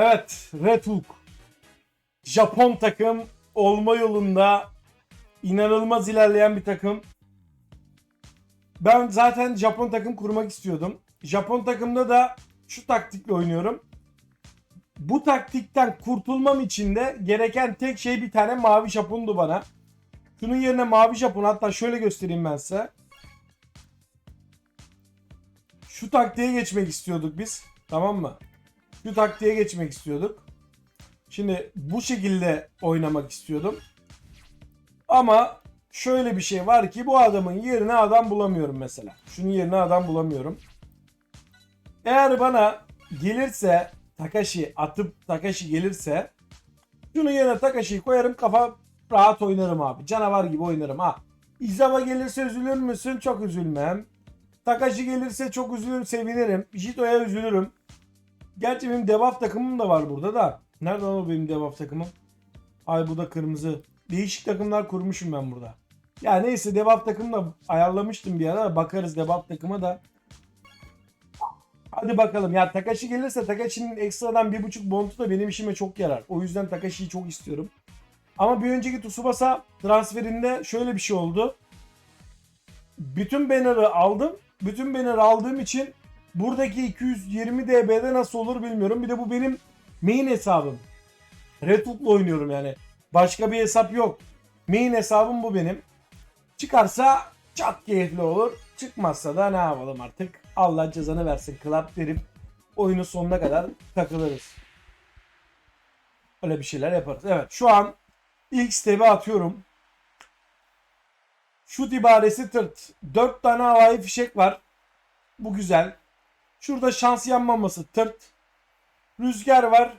Evet, Red Hook. Japon takım olma yolunda inanılmaz ilerleyen bir takım. Ben zaten Japon takım kurmak istiyordum. Japon takımda da şu taktikle oynuyorum. Bu taktikten kurtulmam için de gereken tek şey bir tane mavi Japon'du bana. Şunun yerine mavi Japon hatta şöyle göstereyim ben size. Şu taktiğe geçmek istiyorduk biz. Tamam mı? Şu taktiğe geçmek istiyorduk. Şimdi bu şekilde oynamak istiyordum. Ama şöyle bir şey var ki bu adamın yerine adam bulamıyorum mesela. Şunun yerine adam bulamıyorum. Eğer bana gelirse Takashi atıp Takashi gelirse şunun yerine Takashi'yi koyarım kafa rahat oynarım abi. Canavar gibi oynarım ha. İzama gelirse üzülür müsün? Çok üzülmem. Takashi gelirse çok üzülürüm, sevinirim. Jito'ya üzülürüm. Gerçi benim debuff takımım da var burada da. Nerede o benim debuff takımım? Ay bu da kırmızı. Değişik takımlar kurmuşum ben burada. Ya neyse debuff takımı da ayarlamıştım bir ara. Bakarız debuff takıma da. Hadi bakalım. Ya Takashi gelirse Takashi'nin ekstradan bir buçuk bontu da benim işime çok yarar. O yüzden Takashi'yi çok istiyorum. Ama bir önceki Tsubasa transferinde şöyle bir şey oldu. Bütün banner'ı aldım. Bütün banner'ı aldığım için buradaki 220 dB'de nasıl olur bilmiyorum. Bir de bu benim main hesabım. Redhook'la oynuyorum yani. Başka bir hesap yok. Main hesabım bu benim. Çıkarsa çok keyifli olur. Çıkmazsa da ne yapalım artık. Allah cezanı versin club derim. Oyunun sonuna kadar takılırız. Öyle bir şeyler yaparız. Evet şu an ilk step'i atıyorum. Şut ibaresi tırt. 4 tane havai fişek var. Bu güzel. Şurada şans yanmaması tırt. Rüzgar var.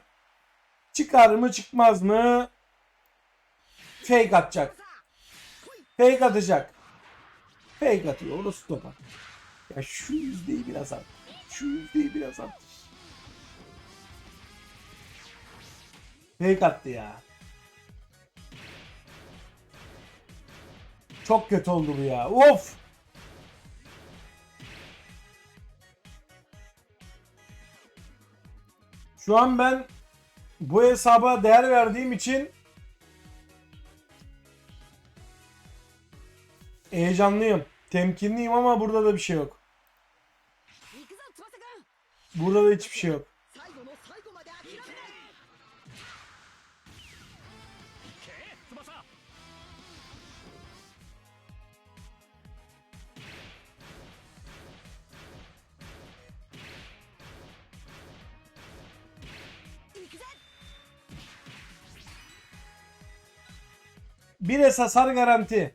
Çıkar mı çıkmaz mı? Fake atacak. Fake atacak. Fake atıyor. Orası topa. Ya şu yüzdeyi biraz at. Şu yüzdeyi biraz at. Fake attı ya. Çok kötü oldu bu ya. Of! Şu an ben bu hesaba değer verdiğim için heyecanlıyım. Temkinliyim ama burada da bir şey yok. Burada da hiçbir şey yok. Bir es hasar garanti.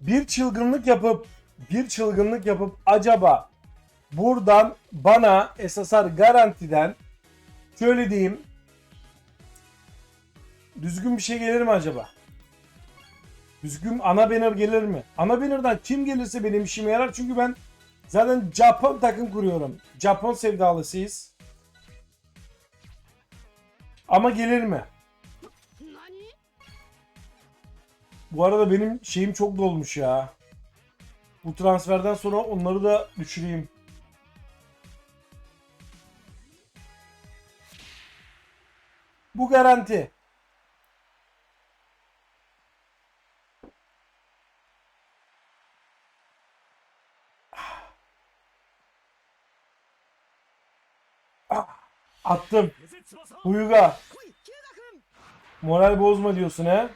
Bir çılgınlık yapıp bir çılgınlık yapıp acaba buradan bana SSR garantiden şöyle diyeyim düzgün bir şey gelir mi acaba? Düzgün ana banner gelir mi? Ana banner'dan kim gelirse benim işime yarar çünkü ben zaten Japon takım kuruyorum. Japon sevdalısıyız. Ama gelir mi? 何 Bu arada benim şeyim çok dolmuş ya. Bu transferden sonra onları da düşüreyim. Bu garanti. Ah, Attım. Uyuga. Moral bozma diyorsun he.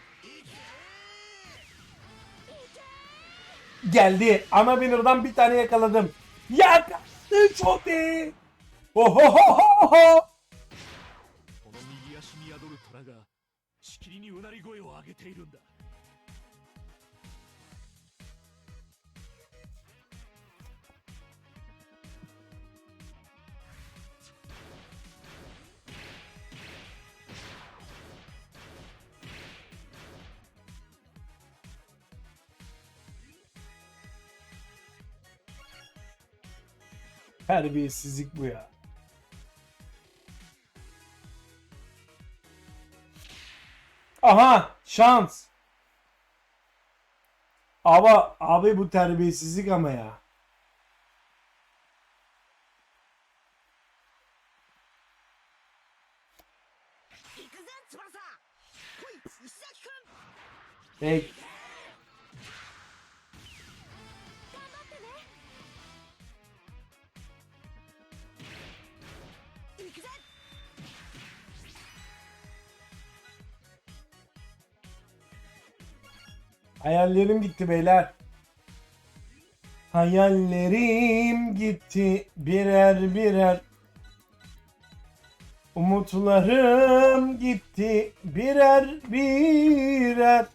Geldi. Ana binirden bir tane yakaladım. Yakaladı çok iyi. Ohohohoho. Terbiyesizlik bu ya. Aha şans. Ama abi bu terbiyesizlik ama ya. Peki. Hayallerim gitti beyler. Hayallerim gitti birer birer. Umutlarım gitti birer birer.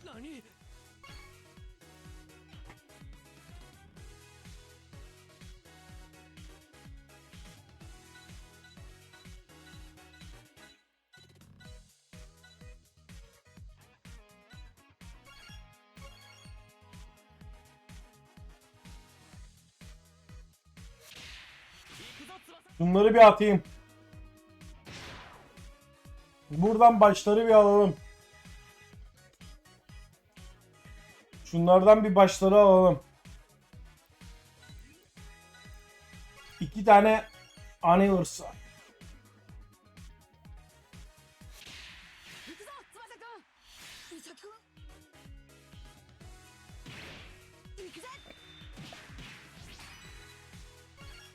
Bunları bir atayım. Buradan başları bir alalım. Şunlardan bir başları alalım. İki tane Anivers var.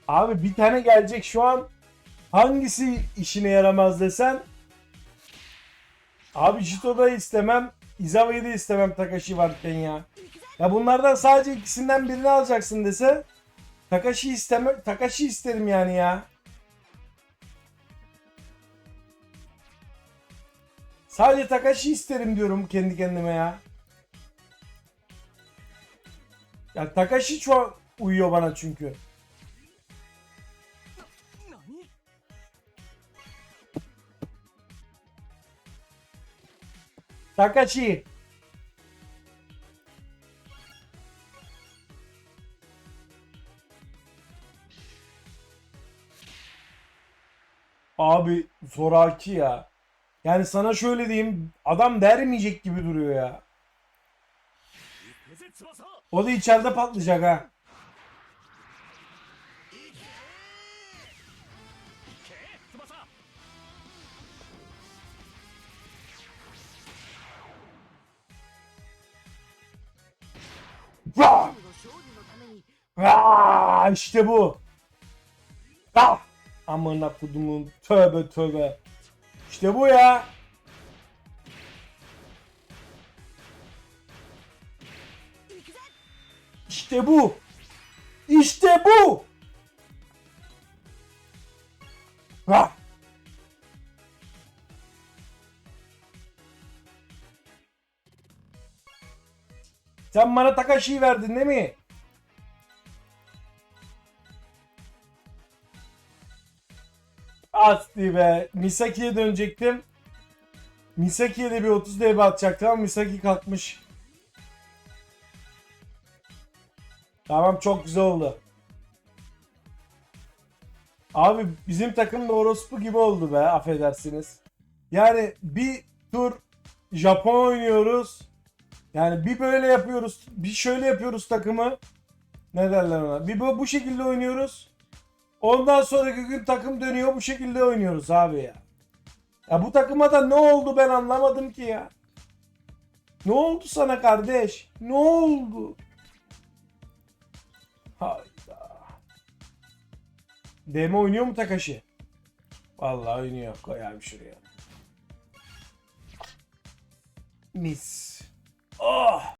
Abi bir tane gelecek şu an. Hangisi işine yaramaz desen. Abi Jito'da istemem. Izawa'yı da istemem Takashi varken ya. Ya bunlardan sadece ikisinden birini alacaksın dese. Takashi isteme, Takashi isterim yani ya. Sadece Takashi isterim diyorum kendi kendime ya. Ya Takashi çok uyuyor bana çünkü. Takachi. Abi zoraki ya. Yani sana şöyle diyeyim adam dermeyecek gibi duruyor ya. O da içeride patlayacak ha. Aa, işte bu. Ah! Amına kudumun tövbe tövbe. İşte bu ya. İşte bu. İşte bu. Ah! Sen bana Takashi'yi verdin değil mi? Asti be. Misaki'ye dönecektim. Misaki'ye de bir 30 DB atacaktım ama Misaki kalkmış. Tamam çok güzel oldu. Abi bizim takım da orospu gibi oldu be affedersiniz. Yani bir tur Japon oynuyoruz. Yani bir böyle yapıyoruz, bir şöyle yapıyoruz takımı. Ne derler ona? Bir bu, şekilde oynuyoruz. Ondan sonraki gün takım dönüyor bu şekilde oynuyoruz abi ya. Ya bu takıma da ne oldu ben anlamadım ki ya. Ne oldu sana kardeş? Ne oldu? Hayda. Demo oynuyor mu Takashi? Vallahi oynuyor. Koy şuraya. Mis. Oh!